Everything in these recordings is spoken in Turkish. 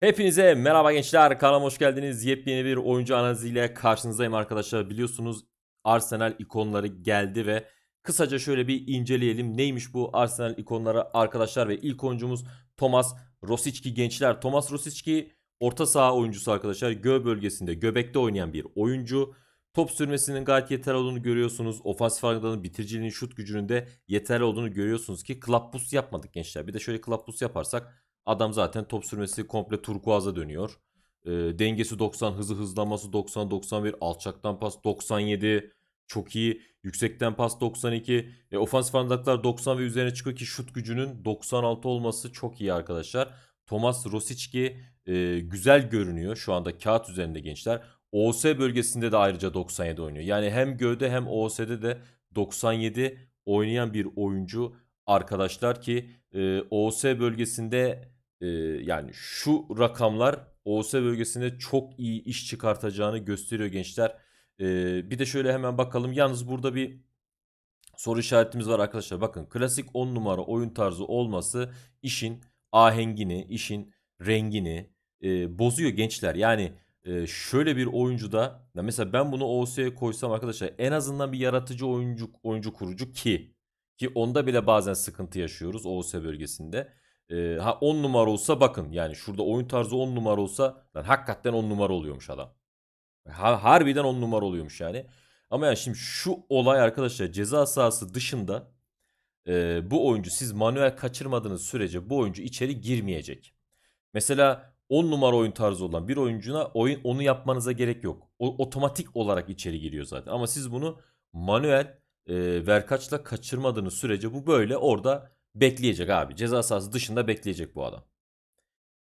Hepinize merhaba gençler. Kanalıma hoş geldiniz. Yepyeni bir oyuncu analiziyle karşınızdayım arkadaşlar. Biliyorsunuz Arsenal ikonları geldi ve kısaca şöyle bir inceleyelim. Neymiş bu Arsenal ikonları arkadaşlar ve ilk oyuncumuz Thomas Rosicki gençler. Thomas Rosicki orta saha oyuncusu arkadaşlar. Gö bölgesinde göbekte oynayan bir oyuncu. Top sürmesinin gayet yeterli olduğunu görüyorsunuz. Ofansif alanın bitiriciliğinin şut gücünün de yeterli olduğunu görüyorsunuz ki boost yapmadık gençler. Bir de şöyle boost yaparsak Adam zaten top sürmesi komple turkuaza dönüyor. E, dengesi 90, hızı hızlanması 90, 91, alçaktan pas 97. Çok iyi. Yüksekten pas 92. E, ofansif anadaklar 90 ve üzerine çıkıyor ki şut gücünün 96 olması çok iyi arkadaşlar. Thomas Rosicki e, güzel görünüyor şu anda kağıt üzerinde gençler. OS bölgesinde de ayrıca 97 oynuyor. Yani hem gövde hem OS'de de 97 oynayan bir oyuncu arkadaşlar ki e, OS bölgesinde e, yani şu rakamlar OS bölgesinde çok iyi iş çıkartacağını gösteriyor gençler. E, bir de şöyle hemen bakalım. Yalnız burada bir soru işaretimiz var arkadaşlar. Bakın klasik 10 numara oyun tarzı olması işin ahengini, işin rengini e, bozuyor gençler. Yani e, şöyle bir oyuncuda mesela ben bunu OS'ye koysam arkadaşlar en azından bir yaratıcı oyuncu oyuncu kurucu ki ki onda bile bazen sıkıntı yaşıyoruz OS bölgesinde. Ee, ha 10 numara olsa bakın yani şurada oyun tarzı 10 numara olsa lan hakikaten 10 numara oluyormuş adam. Ha, harbiden 10 numara oluyormuş yani. Ama yani şimdi şu olay arkadaşlar ceza sahası dışında e, bu oyuncu siz manuel kaçırmadığınız sürece bu oyuncu içeri girmeyecek. Mesela 10 numara oyun tarzı olan bir oyuncuna oyun onu yapmanıza gerek yok. O otomatik olarak içeri giriyor zaten. Ama siz bunu manuel e, verkaçla kaçırmadığınız sürece bu böyle orada bekleyecek abi. Ceza sahası dışında bekleyecek bu adam.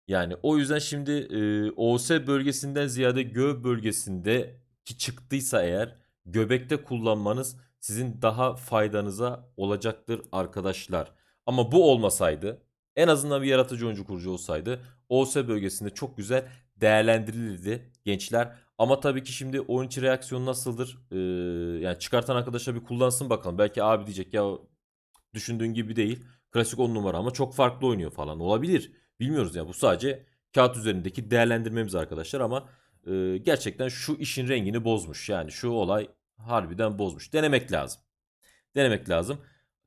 Yani o yüzden şimdi e, OS bölgesinden ziyade göğ bölgesinde ki çıktıysa eğer göbekte kullanmanız sizin daha faydanıza olacaktır arkadaşlar. Ama bu olmasaydı en azından bir yaratıcı oyuncu kurucu olsaydı OS bölgesinde çok güzel değerlendirilirdi gençler. Ama tabii ki şimdi oyun içi reaksiyon nasıldır? Ee, yani çıkartan arkadaşlar bir kullansın bakalım. Belki abi diyecek ya düşündüğün gibi değil. Klasik 10 numara ama çok farklı oynuyor falan. Olabilir. Bilmiyoruz ya. Bu sadece kağıt üzerindeki değerlendirmemiz arkadaşlar ama e, gerçekten şu işin rengini bozmuş. Yani şu olay harbiden bozmuş. Denemek lazım. Denemek lazım.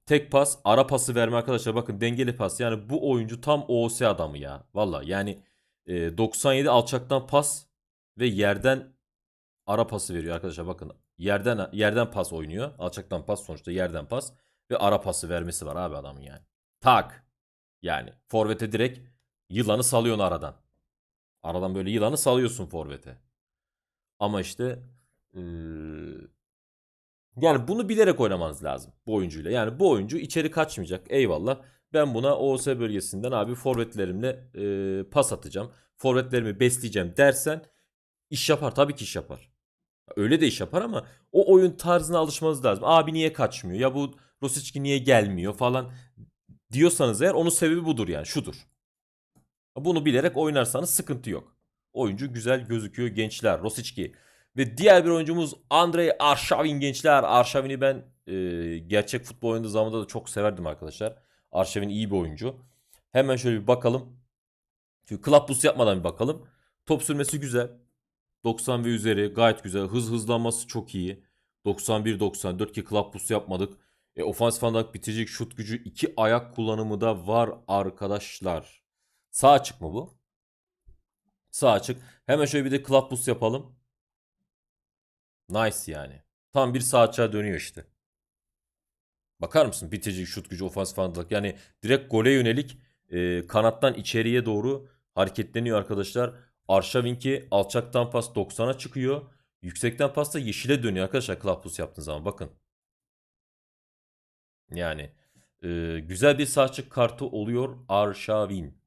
Tek pas, ara pası verme arkadaşlar. Bakın dengeli pas. Yani bu oyuncu tam OOS adamı ya. Valla yani e, 97 alçaktan pas ve yerden ara pası veriyor arkadaşlar. Bakın yerden yerden pas oynuyor. Alçaktan pas sonuçta yerden pas ve ara pası vermesi var abi adamın yani. Tak. Yani forvete direkt yılanı salıyorsun aradan. Aradan böyle yılanı salıyorsun forvete. Ama işte ee, yani bunu bilerek oynamanız lazım bu oyuncuyla. Yani bu oyuncu içeri kaçmayacak. Eyvallah. Ben buna OS bölgesinden abi forvetlerimle e, pas atacağım. Forvetlerimi besleyeceğim dersen iş yapar. Tabii ki iş yapar. Öyle de iş yapar ama o oyun tarzına alışmanız lazım. Abi niye kaçmıyor? Ya bu Rosicki niye gelmiyor falan diyorsanız eğer onun sebebi budur yani şudur. Bunu bilerek oynarsanız sıkıntı yok. Oyuncu güzel gözüküyor gençler. Rosicki. Ve diğer bir oyuncumuz Andrei Arshavin gençler. Arshavin'i ben e, gerçek futbol oynadığı zamanda da çok severdim arkadaşlar. Arshavin iyi bir oyuncu. Hemen şöyle bir bakalım. Çünkü club boost yapmadan bir bakalım. Top sürmesi güzel. 90 ve üzeri gayet güzel. Hız hızlanması çok iyi. 91-94 ki club boost yapmadık. E, ofansif olarak bitirecek şut gücü iki ayak kullanımı da var arkadaşlar. Sağ açık mı bu? Sağ açık. Hemen şöyle bir de club boost yapalım. Nice yani. Tam bir sağ açığa dönüyor işte. Bakar mısın? Bitirici şut gücü, ofansif andalık. Yani direkt gole yönelik e, kanattan içeriye doğru hareketleniyor arkadaşlar. Arşavinki alçaktan pas 90'a çıkıyor. Yüksekten pas da yeşile dönüyor arkadaşlar club boost yaptığın zaman. Bakın. Yani e, güzel bir sağ açık kartı oluyor Arşavin.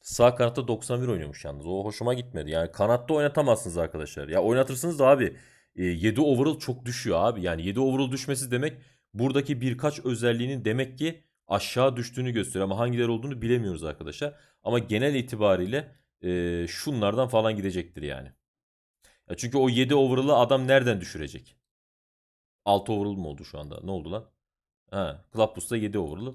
Sağ kanatta 91 oynuyormuş yalnız. O hoşuma gitmedi. Yani kanatta oynatamazsınız arkadaşlar. Ya oynatırsınız da abi e, 7 overall çok düşüyor abi. Yani 7 overall düşmesi demek buradaki birkaç özelliğinin demek ki aşağı düştüğünü gösteriyor. Ama hangileri olduğunu bilemiyoruz arkadaşlar. Ama genel itibariyle e, şunlardan falan gidecektir yani. Ya çünkü o 7 overall'ı adam nereden düşürecek? 6 overall mu oldu şu anda? Ne oldu lan? Ha, Boost'ta 7 overall.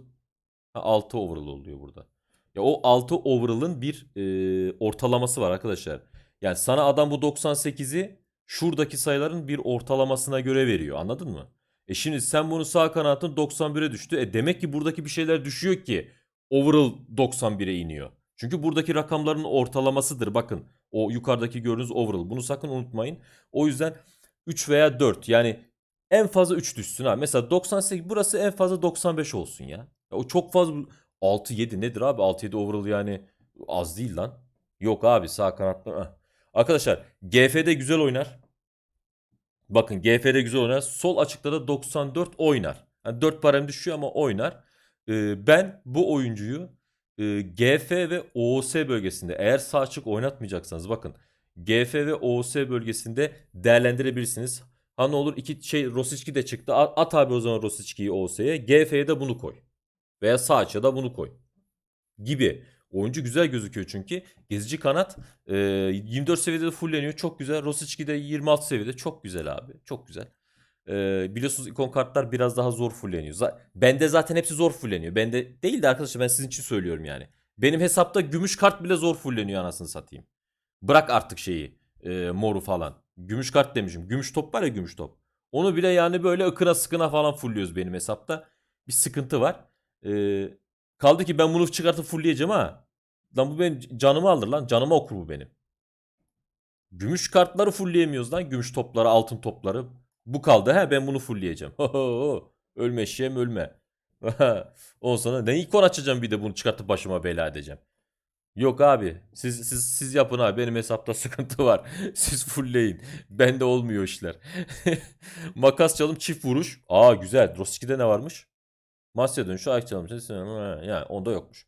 Ha, 6 overall oluyor burada. Ya o 6 overall'ın bir e, ortalaması var arkadaşlar. Yani sana adam bu 98'i şuradaki sayıların bir ortalamasına göre veriyor. Anladın mı? E şimdi sen bunu sağ kanatın 91'e düştü. E demek ki buradaki bir şeyler düşüyor ki overall 91'e iniyor. Çünkü buradaki rakamların ortalamasıdır. Bakın o yukarıdaki gördüğünüz overall. Bunu sakın unutmayın. O yüzden 3 veya 4 yani en fazla 3 düşsün ha. Mesela 98 burası en fazla 95 olsun ya. ya o çok fazla 6 7 nedir abi? 6 7 overall yani az değil lan. Yok abi sağ kanatta. Heh. Arkadaşlar GF'de güzel oynar. Bakın GF'de güzel oynar. Sol açıkta da 94 oynar. Yani 4 parem düşüyor ama oynar. Ee, ben bu oyuncuyu e, GF ve OOS bölgesinde eğer sağ açık oynatmayacaksanız bakın GF ve OOS bölgesinde değerlendirebilirsiniz. Ha ne olur iki şey Rosicki de çıktı. At, abi o zaman Rosicki'yi OOS'ye. GF'ye de bunu koy. Veya sağ açığa da bunu koy. Gibi. Oyuncu güzel gözüküyor çünkü. Gezici kanat e, 24 seviyede fulleniyor. Çok güzel. Rosicki de 26 seviyede. Çok güzel abi. Çok güzel. E, biliyorsunuz ikon kartlar biraz daha zor fulleniyor. Z- Bende zaten hepsi zor fulleniyor. Bende değil de arkadaşlar ben sizin için söylüyorum yani. Benim hesapta gümüş kart bile zor fulleniyor anasını satayım. Bırak artık şeyi. E, moru falan. Gümüş kart demişim. Gümüş top var ya gümüş top. Onu bile yani böyle ıkına sıkına falan fulluyoruz benim hesapta. Bir sıkıntı var. Ee, kaldı ki ben bunu çıkartıp fullleyeceğim ha. Lan bu benim canımı alır lan. Canıma okur bu benim. Gümüş kartları fullleyemiyoruz lan. Gümüş topları, altın topları. Bu kaldı. He ben bunu fullleyeceğim. Ölme eşeğim ölme. Ondan sonra ne ikon açacağım bir de bunu çıkartıp başıma bela edeceğim. Yok abi. Siz siz siz yapın abi. Benim hesapta sıkıntı var. Siz fullleyin. Bende olmuyor işler. Makas çalım çift vuruş. Aa güzel. Roski'de ne varmış? Masya dönüşü ayak çalım. Yani onda yokmuş.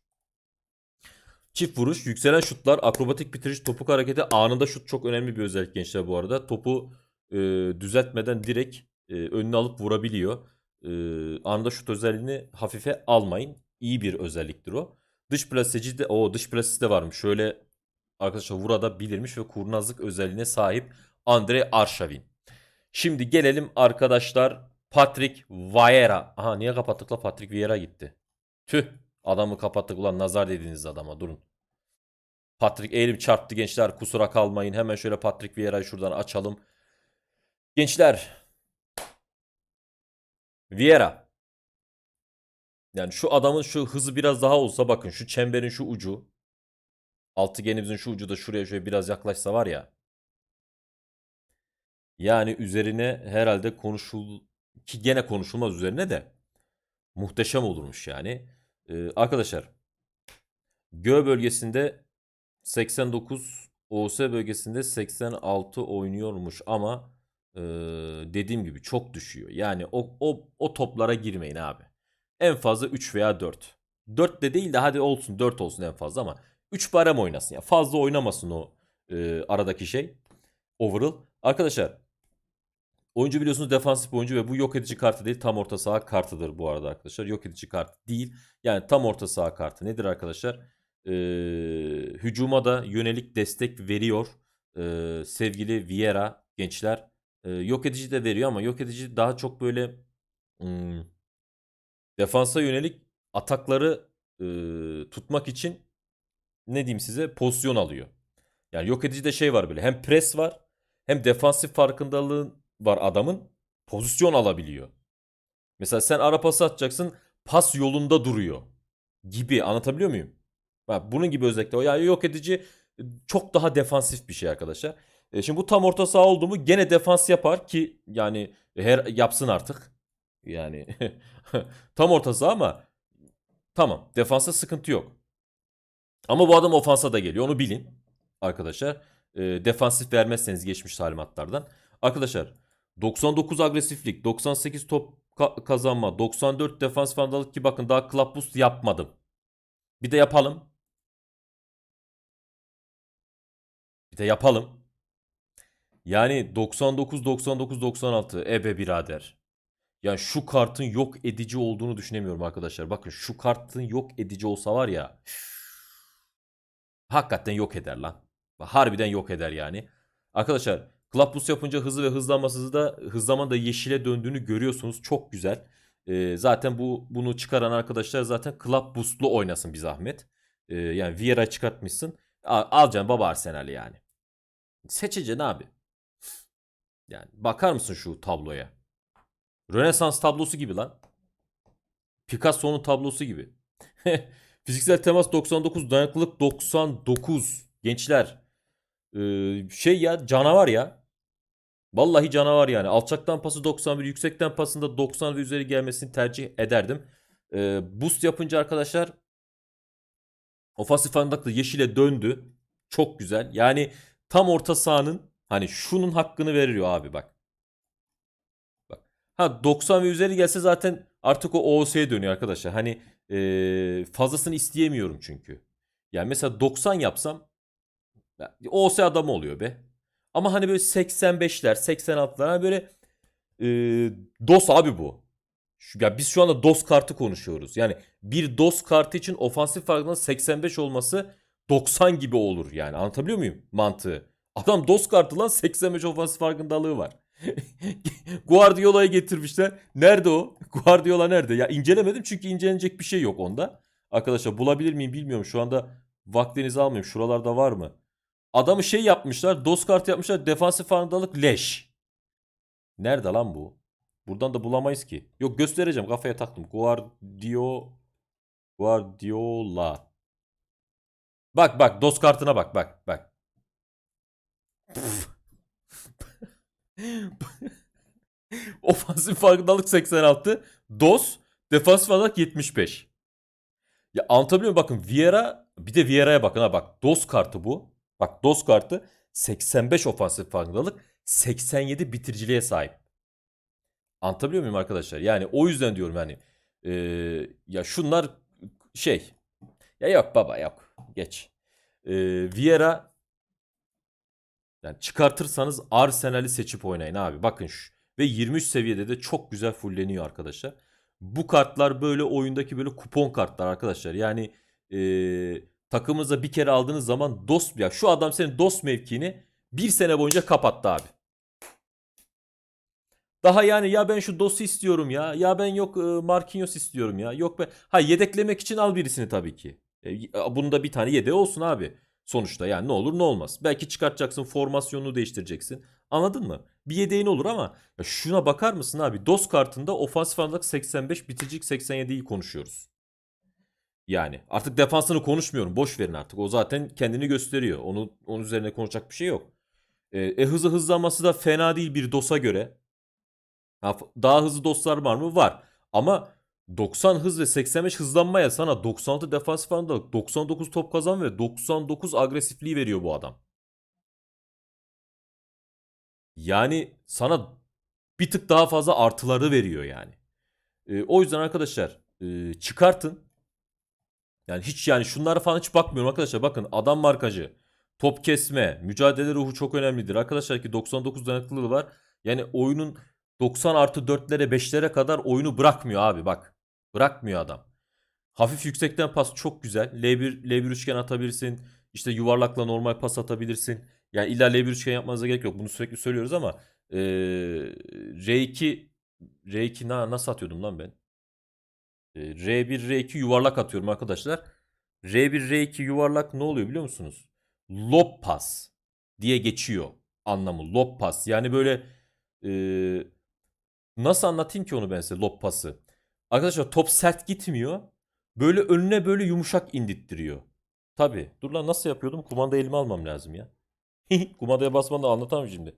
Çift vuruş, yükselen şutlar, akrobatik bitiriş, topuk hareketi, anında şut çok önemli bir özellik gençler bu arada. Topu e, düzeltmeden direkt e, önüne alıp vurabiliyor. E, anında şut özelliğini hafife almayın. İyi bir özelliktir o. Dış plaseci de o dış plasesi de varmış. Şöyle arkadaşlar burada bilirmiş ve kurnazlık özelliğine sahip Andre Arshavin. Şimdi gelelim arkadaşlar Patrick Vieira. Aha niye kapattık la Patrick Vieira gitti. Tüh adamı kapattık ulan nazar dediğiniz adama durun. Patrick eğilim çarptı gençler kusura kalmayın. Hemen şöyle Patrick Vieira'yı şuradan açalım. Gençler. Vieira. Yani şu adamın şu hızı biraz daha olsa bakın şu çemberin şu ucu. Altıgenimizin şu ucu da şuraya şöyle biraz yaklaşsa var ya. Yani üzerine herhalde konuşul ki gene konuşulmaz üzerine de muhteşem olurmuş yani. Ee, arkadaşlar Gö bölgesinde 89 OS bölgesinde 86 oynuyormuş ama e, dediğim gibi çok düşüyor. Yani o, o, o toplara girmeyin abi. En fazla 3 veya 4. 4 de değil de hadi olsun 4 olsun en fazla ama 3 barem oynasın ya. Fazla oynamasın o e, aradaki şey. Overall. Arkadaşlar oyuncu biliyorsunuz defansif oyuncu ve bu yok edici kartı değil tam orta saha kartıdır bu arada arkadaşlar. Yok edici kart değil. Yani tam orta saha kartı nedir arkadaşlar? Ee, hücuma da yönelik destek veriyor. Ee, sevgili Vieira gençler. Ee, yok edici de veriyor ama yok edici daha çok böyle hmm, defansa yönelik atakları e, tutmak için ne diyeyim size pozisyon alıyor. Yani yok edici de şey var böyle hem pres var hem defansif farkındalığı var adamın pozisyon alabiliyor. Mesela sen ara pası atacaksın pas yolunda duruyor gibi anlatabiliyor muyum? Bunun gibi özellikle o yani yok edici çok daha defansif bir şey arkadaşlar. E, şimdi bu tam orta saha oldu mu gene defans yapar ki yani her yapsın artık. Yani tam orta saha ama tamam defansta sıkıntı yok. Ama bu adam ofansa da geliyor onu bilin arkadaşlar. E, defansif vermezseniz geçmiş talimatlardan. Arkadaşlar 99 agresiflik, 98 top ka- kazanma, 94 defans fandalık ki bakın daha club boost yapmadım. Bir de yapalım. Bir de yapalım. Yani 99 99 96 ebe birader. Yani şu kartın yok edici olduğunu düşünemiyorum arkadaşlar. Bakın şu kartın yok edici olsa var ya. Hakikaten yok eder lan. Harbiden yok eder yani. Arkadaşlar Club Boost yapınca hızı ve hızlanması da hızlamanın da yeşile döndüğünü görüyorsunuz. Çok güzel. Ee, zaten bu bunu çıkaran arkadaşlar zaten Club Boost'lu oynasın bir zahmet. Ee, yani Vieira çıkartmışsın. Al, alacaksın baba Arsenal'i yani. Seçeceksin abi. Yani bakar mısın şu tabloya? Rönesans tablosu gibi lan. Picasso'nun tablosu gibi. Fiziksel temas 99, dayanıklılık 99. Gençler. Ee, şey ya canavar ya. Vallahi canavar yani. Alçaktan pası 91, yüksekten pasında 90 ve üzeri gelmesini tercih ederdim. Ee, boost yapınca arkadaşlar ofansif andaklı yeşile döndü. Çok güzel. Yani tam orta sahanın hani şunun hakkını veriyor abi bak. Ha 90 ve üzeri gelse zaten artık o OOS'ye dönüyor arkadaşlar. Hani ee, fazlasını isteyemiyorum çünkü. Yani mesela 90 yapsam ya, OOS adamı oluyor be. Ama hani böyle 85'ler, 86'lar hani böyle e, DOS abi bu. Ya biz şu anda DOS kartı konuşuyoruz. Yani bir DOS kartı için ofansif farkının 85 olması 90 gibi olur yani. Anlatabiliyor muyum mantığı? Adam DOS kartı lan 85 ofansif farkındalığı var. Guardiola'yı getirmişler. Nerede o? Guardiola nerede? Ya incelemedim çünkü incelenecek bir şey yok onda. Arkadaşlar bulabilir miyim bilmiyorum. Şu anda vaktinizi almayayım. Şuralarda var mı? Adamı şey yapmışlar. DOS kartı yapmışlar. Defansif farkındalık leş. Nerede lan bu? Buradan da bulamayız ki. Yok göstereceğim. Kafaya taktım. Guardio Guardiola. Bak bak DOS kartına bak bak bak. Ofansif farkındalık 86. DOS defansif farkındalık 75. Ya anlatabiliyor muyum? Bakın Vieira bir de Vieira'ya bakın ha bak. DOS kartı bu. Bak DOS kartı 85 ofansif farkındalık 87 bitiriciliğe sahip. Anlatabiliyor muyum arkadaşlar? Yani o yüzden diyorum yani eee, ya şunlar şey ya yok baba yok geç. Eee Vieira yani çıkartırsanız Arsenal'i seçip oynayın abi. Bakın şu ve 23 seviyede de çok güzel fulleniyor arkadaşlar. Bu kartlar böyle oyundaki böyle kupon kartlar arkadaşlar. Yani eee takımınıza bir kere aldığınız zaman dost ya şu adam senin dost mevkiini bir sene boyunca kapattı abi. Daha yani ya ben şu dostu istiyorum ya. Ya ben yok e, Marquinhos istiyorum ya. Yok ben ha yedeklemek için al birisini tabii ki. E, bunun da bir tane yedeği olsun abi. Sonuçta yani ne olur ne olmaz. Belki çıkartacaksın formasyonunu değiştireceksin. Anladın mı? Bir yedeğin olur ama ya şuna bakar mısın abi? DOS kartında ofansif anlık 85 bitecik 87'yi konuşuyoruz. Yani artık defansını konuşmuyorum. Boş verin artık. O zaten kendini gösteriyor. Onu onun üzerine konuşacak bir şey yok. E, e, hızı hızlanması da fena değil bir DOS'a göre. Ha, daha hızlı dostlar var mı? Var. Ama 90 hız ve 85 hızlanmaya sana 96 defansif andalık, 99 top kazan ve 99 agresifliği veriyor bu adam. Yani sana bir tık daha fazla artıları veriyor yani. E, o yüzden arkadaşlar e, çıkartın. Yani hiç yani şunlara falan hiç bakmıyorum arkadaşlar. Bakın adam markajı, top kesme, mücadele ruhu çok önemlidir. Arkadaşlar ki 99 dayanıklılığı var. Yani oyunun 90 artı 4'lere 5'lere kadar oyunu bırakmıyor abi bak. Bırakmıyor adam. Hafif yüksekten pas çok güzel. L1, L1 üçgen atabilirsin. İşte yuvarlakla normal pas atabilirsin. Yani illa L1 üçgen yapmanıza gerek yok. Bunu sürekli söylüyoruz ama eee, R2 R2 na, nasıl atıyordum lan ben? Eee, R1 R2 yuvarlak atıyorum arkadaşlar. R1 R2 yuvarlak ne oluyor biliyor musunuz? Lob pas diye geçiyor anlamı. Lob pas. Yani böyle eee, nasıl anlatayım ki onu ben size lob pası? Arkadaşlar top sert gitmiyor. Böyle önüne böyle yumuşak indirttiriyor. Tabi. Dur lan nasıl yapıyordum? Kumanda elime almam lazım ya. Kumandaya basmadan da anlatamam şimdi.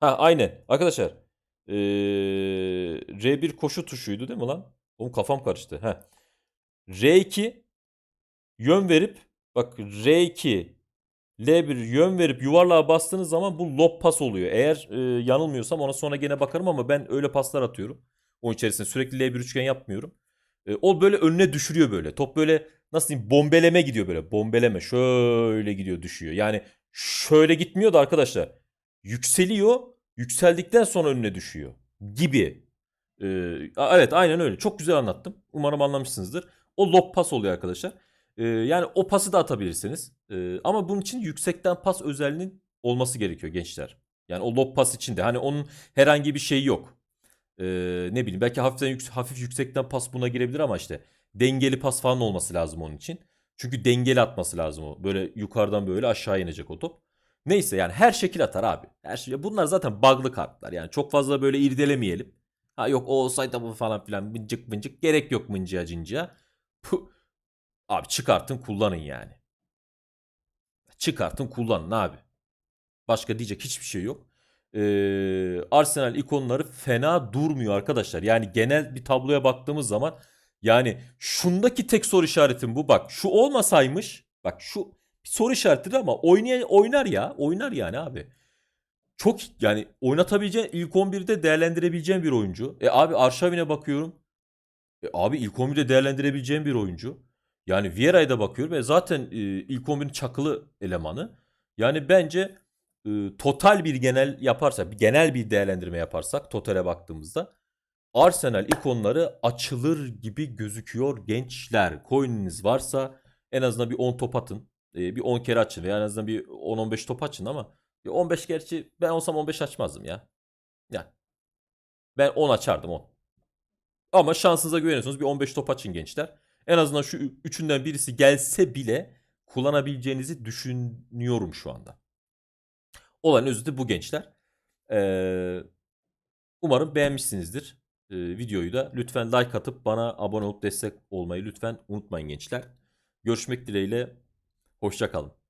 Ha aynen. Arkadaşlar. Ee, R1 koşu tuşuydu değil mi lan? Oğlum kafam karıştı. Ha. R2 yön verip bak R2 L1 yön verip yuvarlığa bastığınız zaman bu lob pas oluyor. Eğer e, yanılmıyorsam ona sonra gene bakarım ama ben öyle paslar atıyorum. O içerisinde sürekli L1 üçgen yapmıyorum. E, o böyle önüne düşürüyor böyle. Top böyle nasıl diyeyim bombeleme gidiyor böyle. Bombeleme şöyle gidiyor düşüyor. Yani şöyle gitmiyor da arkadaşlar. Yükseliyor. Yükseldikten sonra önüne düşüyor. Gibi. E, evet aynen öyle. Çok güzel anlattım. Umarım anlamışsınızdır. O lob pas oluyor arkadaşlar. E, yani o pası da atabilirsiniz. E, ama bunun için yüksekten pas özelliğinin olması gerekiyor gençler. Yani o lob pas için de. Hani onun herhangi bir şeyi yok. Ee, ne bileyim belki hafiften yük- hafif yüksekten pas buna girebilir ama işte dengeli pas falan olması lazım onun için. Çünkü dengeli atması lazım o. Böyle yukarıdan böyle aşağı inecek o top. Neyse yani her şekil atar abi. Her şey. Bunlar zaten bug'lı kartlar. Yani çok fazla böyle irdelemeyelim. Ha yok o olsaydı bu falan filan mıncık mıncık. Gerek yok mıncıya cincıya. Puh. Abi çıkartın kullanın yani. Çıkartın kullanın abi. Başka diyecek hiçbir şey yok. Ee, Arsenal ikonları fena durmuyor arkadaşlar. Yani genel bir tabloya baktığımız zaman yani şundaki tek soru işaretim bu. Bak şu olmasaymış bak şu soru işaretidir ama oynay oynar ya. Oynar yani abi. Çok yani oynatabileceğin ilk 11'de değerlendirebileceğin bir oyuncu. E abi Arşavin'e bakıyorum. E abi ilk 11'de değerlendirebileceğim bir oyuncu. Yani Vieira'ya da bakıyorum. E zaten e, ilk 11'in çakılı elemanı. Yani bence total bir genel yaparsak, bir genel bir değerlendirme yaparsak totale baktığımızda Arsenal ikonları açılır gibi gözüküyor gençler. Coin'iniz varsa en azından bir 10 top atın. E, bir 10 kere açın veya en azından bir 10-15 top açın ama bir 15 gerçi ben olsam 15 açmazdım ya. Yani ben 10 açardım 10. Ama şansınıza güveniyorsunuz bir 15 top açın gençler. En azından şu üçünden birisi gelse bile kullanabileceğinizi düşünüyorum şu anda. Olan özü bu gençler. Ee, umarım beğenmişsinizdir ee, videoyu da. Lütfen like atıp bana abone olup destek olmayı lütfen unutmayın gençler. Görüşmek dileğiyle. Hoşçakalın.